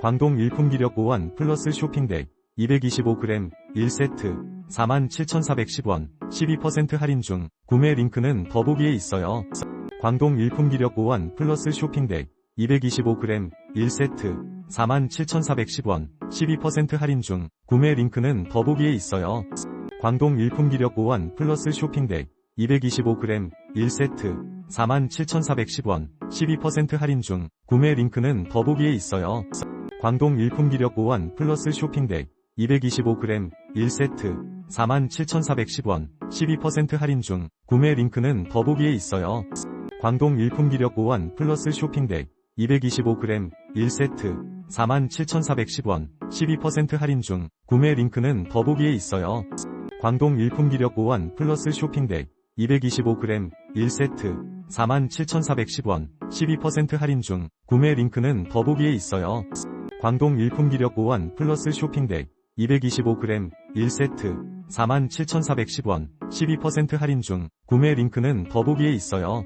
광동 일품 기력 보완 플러스 쇼핑백 225g 1세트 47,410원 12% 할인 중 구매 링크는 더보기에 있어요. 광동 일품 기력 보완 플러스 쇼핑백 225g 1세트 47,410원 12% 할인 중 구매 링크는 더보기에 있어요. 광동 일품 기력 보완 플러스 쇼핑백 225g 1세트 47,410원 12% 할인 중 구매 링크는 더보기에 있어요. 광동 일품 기력 보완 플러스 쇼핑백 225g 1세트 47,410원 12% 할인 중 구매 링크는 더보기에 있어요. 광동 일품 기력 보완 플러스 쇼핑백 225g 1세트 47,410원 12% 할인 중 구매 링크는 더보기에 있어요. 광동 일품 기력 보완 플러스 쇼핑백 225g 1세트 47,410원 12% 할인 중 구매 링크는 더보기에 있어요. 광동 일품 기력 보완 플러스 쇼핑백 225g 1세트 47,410원 12% 할인 중 구매 링크는 더보기에 있어요.